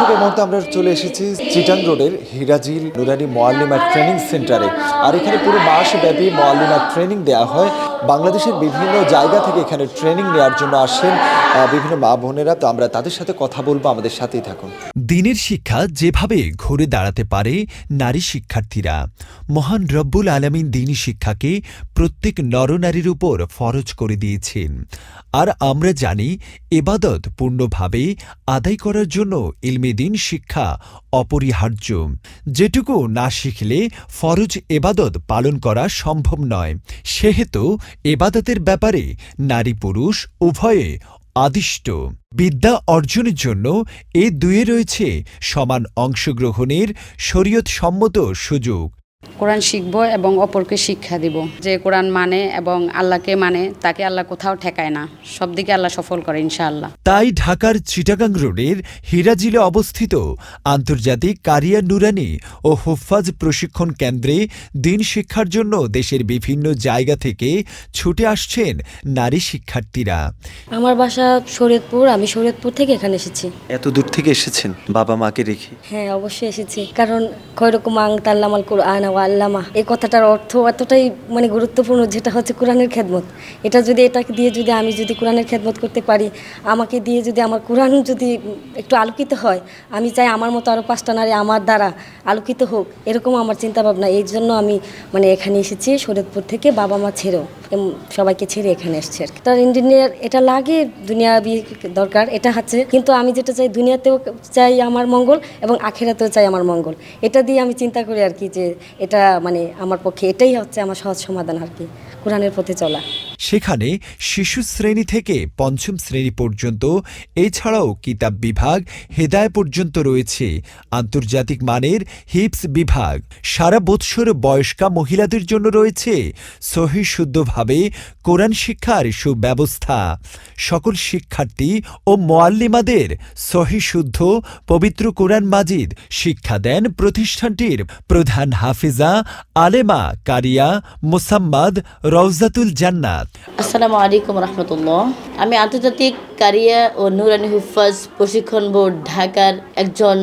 দর্শক এই আমরা চলে এসেছি চিটান রোডের হিরাজিল নুরানি মোয়াল্লিমা ট্রেনিং সেন্টারে। আর এখানে পুরো মাস ব্যাপী মোয়াল্লিমা ট্রেনিং দেওয়া হয়। বাংলাদেশের বিভিন্ন জায়গা থেকে এখানে ট্রেনিং নেওয়ার জন্য আসেন বিভিন্ন মা বোনেরা। তো আমরা তাদের সাথে কথা বলব, আমাদের সাথেই থাকুন। দিনের শিক্ষা যেভাবে ঘুরে দাঁড়াতে পারে নারী শিক্ষার্থীরা, মহান রব্বুল আলমিন দিনী শিক্ষাকে প্রত্যেক নরনারীর উপর ফরজ করে দিয়েছেন। আর আমরা জানি, এবাদত পূর্ণভাবে আদায় করার জন্য ইলমে দিন শিক্ষা অপরিহার্য। যেটুকু না শিখলে ফরজ এবাদত পালন করা সম্ভব নয়, সেহেতু এবাদতের ব্যাপারে নারী পুরুষ উভয়ে আদিষ্ট। বিদ্যা অর্জনের জন্য এ দুয়ে রয়েছে সমান অংশগ্রহণের শরীয়তসম্মত সুযোগ। কোরআন শিখব এবং অপরকে শিক্ষা দিব। যে কোরআন মানে এবং আল্লাহকে মানে তাকে আল্লাহ কোথাও ঠেকায় না। সব দিকে আল্লাহ সফল করে ইনশাআল্লাহ। তাই ঢাকার চিটাগাং রোডের হীরাজিলে অবস্থিত আন্তর্জাতিক কারিয়া নুরানি ও হুফাজ প্রশিক্ষণ কেন্দ্রে দিন শিক্ষার জন্য দেশের বিভিন্ন জায়গা থেকে ছুটে আসছেন নারী শিক্ষার্থীরা। আমার বাসা শরীয়তপুর আমি শরীয়তপুর থেকে এখানে এসেছি। এত দূর থেকে এসেছেন? বাবা মাকে রেখে? হ্যাঁ অবশ্যই এসেছি। কারণ খয়রকম আং তাল্লামাল কোরআন ওয়া আল্লামা। এই কথাটার অর্থ এতটাই মানে গুরুত্বপূর্ণ যেটা হচ্ছে কোরআনের খেদমত। এটা যদি এটাকে দিয়ে যদি আমি যদি কোরআনের খেদমত করতে পারি, আমাকে দিয়ে যদি আমার কোরআন যদি একটু আলোকিত হয়, আমি চাই আমার মতো আরও পাঁচটা নারী আমার দ্বারা আলোকিত হোক, এরকম আমার চিন্তাভাবনা। এই জন্য আমি মানে এখানে এসেছি শরীয়তপুর থেকে বাবা মা ছেড়েও। সবাইকে ছেড়ে এখানে এসছে আর কি। তার ইঞ্জিনিয়ার এটা লাগে দুনিয়া দরকার, এটা হচ্ছে, কিন্তু আমি যেটা চাই দুনিয়াতেও চাই আমার মঙ্গল এবং আখেরাতেও চাই আমার মঙ্গল এটা দিয়ে আমি চিন্তা করি আর কি যে এটা মানে আমার পক্ষে এটাই হচ্ছে আমার সহজ সমাধান আর কি, কোরআনের পথে চলা সেখানে শিশু শ্রেণি থেকে পঞ্চম শ্রেণি পর্যন্ত, এছাড়াও কিতাব বিভাগ হেদায় পর্যন্ত রয়েছে। আন্তর্জাতিক মানের হিপস বিভাগ। সারা বৎসর বয়স্কা মহিলাদের জন্য রয়েছে। সহি শুদ্ধভাবে কোরআন শিক্ষার সুব্যবস্থা। সকল শিক্ষার্থী ও মোয়াল্লিমাদের সহি শুদ্ধ পবিত্র কোরআন মাজিদ শিক্ষা দেন প্রতিষ্ঠানটির প্রধান হাফিজা আলেমা কারিয়া মোসাম্মদ রওজাতুল জান্নাত। আসসালামু আলাইকুম রহমতুল্লাহ। আমি আন্তর্জাতিক কারিয়া ও নুরানি হুফাজ প্রশিক্ষণ বোর্ড ঢাকার একজন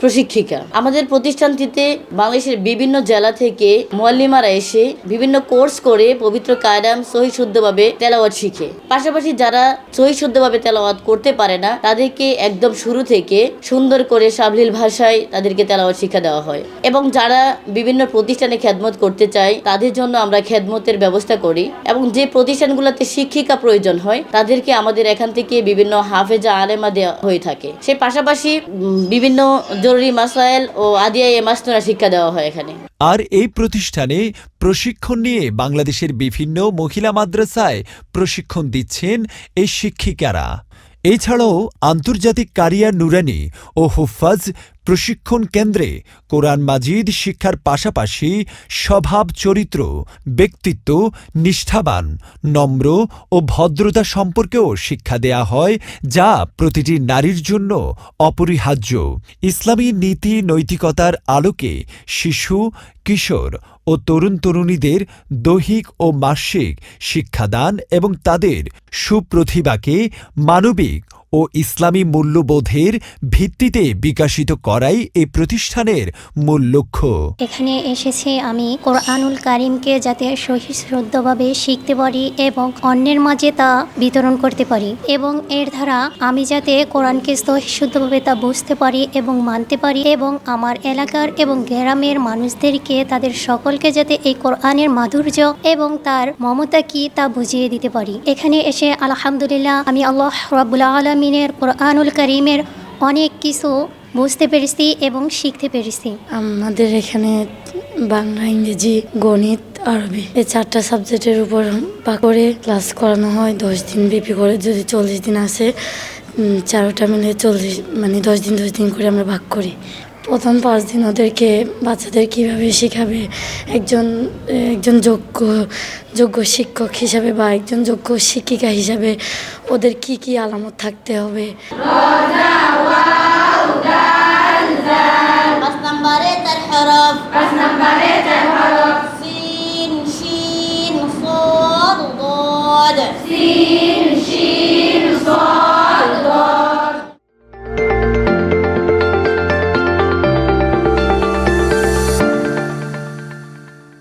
প্রশিক্ষিকা। আমাদের প্রতিষ্ঠানটিতে বাংলাদেশের বিভিন্ন জেলা থেকে মোয়াল্লিমারা এসে বিভিন্ন কোর্স করে পবিত্র কায়রাম সহি শুদ্ধভাবে তেলাওয়াত শিখে। পাশাপাশি যারা সহি শুদ্ধভাবে তেলাওয়াত করতে পারে না, তাদেরকে একদম শুরু থেকে সুন্দর করে সাবলীল ভাষায় তাদেরকে তেলাওয়াত শিক্ষা দেওয়া হয়। এবং যারা বিভিন্ন প্রতিষ্ঠানে খেদমত করতে চায়, তাদের জন্য আমরা খেদমতের ব্যবস্থা করি। এবং যে প্রতিষ্ঠানগুলোতে শিক্ষিকা প্রয়োজন হয়, তাদেরকে আমাদের এখান থেকে বিভিন্ন হাফেজা আলেমা দেওয়া হয়ে থাকে। সেই পাশাপাশি বিভিন্ন জরুরি মাসাইল ও আদিয়া এ মাস্তরা শিক্ষা দেওয়া হয় এখানে। আর এই প্রতিষ্ঠানে প্রশিক্ষণ নিয়ে বাংলাদেশের বিভিন্ন মহিলা মাদ্রাসায় প্রশিক্ষণ দিচ্ছেন এই শিক্ষিকারা। এছাড়াও আন্তর্জাতিক কারিয়া নুরানি ও হুফাজ প্রশিক্ষণ কেন্দ্রে কোরআন মাজিদ শিক্ষার পাশাপাশি স্বভাব চরিত্র, ব্যক্তিত্ব, নিষ্ঠাবান, নম্র ও ভদ্রতা সম্পর্কেও শিক্ষা দেয়া হয়, যা প্রতিটি নারীর জন্য অপরিহার্য। ইসলামী নীতি নৈতিকতার আলোকে শিশু, কিশোর ও তরুণ তরুণীদের দৈহিক ও মাসিক শিক্ষাদান এবং তাদের সুপ্রতিভাকে মানবিক ও ইসলামী মূল্যবোধের ভিত্তিতে বিকাশিত করাই এই প্রতিষ্ঠানের মূল লক্ষ্য। এখানে এসেছি আমি কোরআনুল কারিমকে যাতে সহি শ্রদ্ধাভাবে শিখতে পারি এবং অন্যের মাঝে তা বিতরণ করতে পারি এবং এর দ্বারা আমি যাতে কোরআনকে সহি শুদ্ধভাবে তা বুঝতে পারি এবং মানতে পারি এবং আমার এলাকার এবং গ্রামের মানুষদেরকে, তাদের সকলকে যাতে এই কোরআনের মাধুর্য এবং তার মমতা কি তা বুঝিয়ে দিতে পারি। এখানে এসে আলহামদুলিল্লাহ আমি আল্লাহ রাবুল আলমিনের কোরআনুল করিমের অনেক কিছু বুঝতে পেরেছি এবং শিখতে পেরেছি। আমাদের এখানে বাংলা, ইংরেজি, গণিত, আরবি এই চারটা সাবজেক্টের উপর করে ক্লাস করানো হয়। দশ দিন ব্যাপী করে যদি চল্লিশ দিন আসে চারোটা মিলে চল্লিশ মানে দশ দিন দশ দিন করে আমরা ভাগ করি। প্রথম পাঁচ দিন ওদেরকে, বাচ্চাদের কীভাবে শেখাবে, একজন একজন যোগ্য যোগ্য শিক্ষক হিসাবে বা একজন যোগ্য শিক্ষিকা হিসাবে ওদের কি কি আলামত থাকতে হবে?